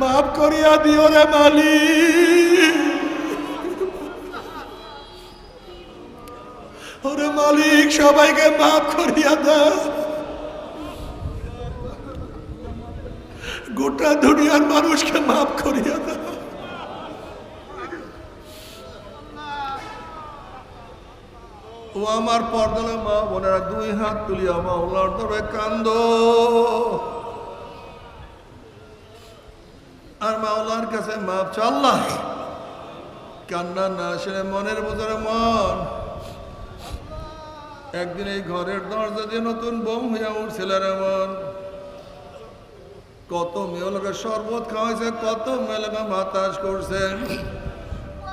মাফ করিয়া দিও রে মালিক। ওরে মালিক, সবাইকে মাফ করিয়া দাও। গোটা দুনিয়ার মানুষকে মাফ করিয়া দাও। ও আমার পর্দালে মা বোনেরা, দুই হাত তুলিয়া মাওলার ধরে কান্দ। আর মাওলার কাছে মাপ চাল্লাহ কান্না না আসলে মনের বোঝারে মন। একদিন এই ঘরের দরজা দিয়ে নতুন বোম হইয়া উঠছিল মন। কত মেয়ে লোকের শরবত খাওয়াইছে, কত মেয়ে লোকে বাতাস করছে।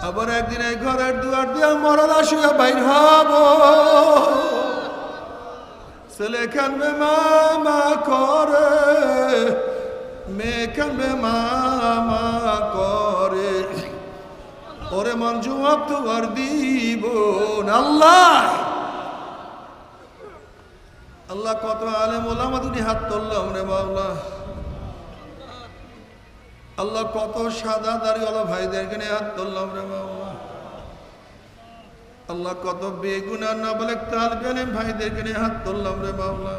আবার একদিন এই ঘরের দুয়ার দিয়া মরার আসিয়া বাইর হব। ছেলে কানবে মামা করে। কানবে মামা করে। ওরে মন জবাব তো আর দিব। আল্লাহ! আল্লাহ কত আলেম ওলামা দুটি হাত তুললাম রে মাওলা। আল্লাহ কত সাদা দাড়িওয়ালা ভাইদেরকে নিয়ে হাত তুললাম রে মাওলা। আল্লাহ কত বেগুনা না বলে তাল গেলে ভাইদেরকে নিয়ে হাত তুললাম রে মাওলা।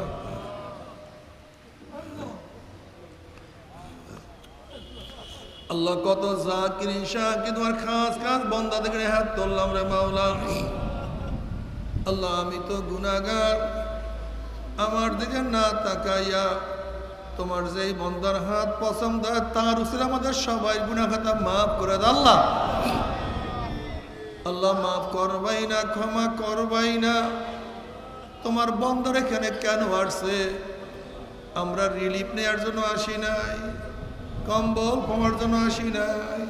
আল্লাহ কত জাকির শাকির তোমার খাস খাস বন্দা থেকে হাত তুললাম রে মাওলা। আল্লাহ, আমি তো গুনাগার আমার দিকে না তাকাইয়া তোমার যেই বন্দার হাত পছন্দ তার উচিত আমাদের সবাই গুনা খাতা মাফ করে আল্লাহ। আল্লাহ, মাফ করবাই না, ক্ষমা করবাই না। তোমার বন্দর এখানে কেন আসছে? আমরা রিলিফ নেওয়ার জন্য আসি নাই। কম্বল পাওয়ার জন্য আসি নাই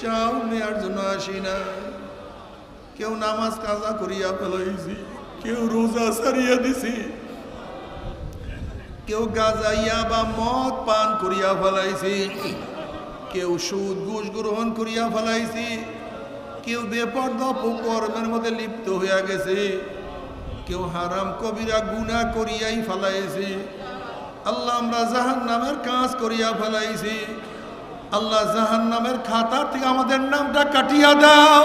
চাউ নেওয়ার জন্য আসি নাই। কেউ নামাজ কাজা করিয়া ফেলাইছি, কেউ রোজা সারিয়া দিছি। কেউ গাজাইয়া বা মদ পান করিয়া ফেলাইছি, কেউ সুদ ঘুষ গ্রহণ করিয়া ফেলাইছি। কেউ বেপর্দা কর্মের মধ্যে লিপ্ত হইয়া গেছে, কেউ হারাম কবিরা গুণা করিয়াই ফেলাইছি। আল্লাহ আমরা জাহান নামের কাজ করিয়া ফেলাইছি। আল্লাহ জাহান নামের খাতা থেকে আমাদের নামটা কাটিয়া দাও।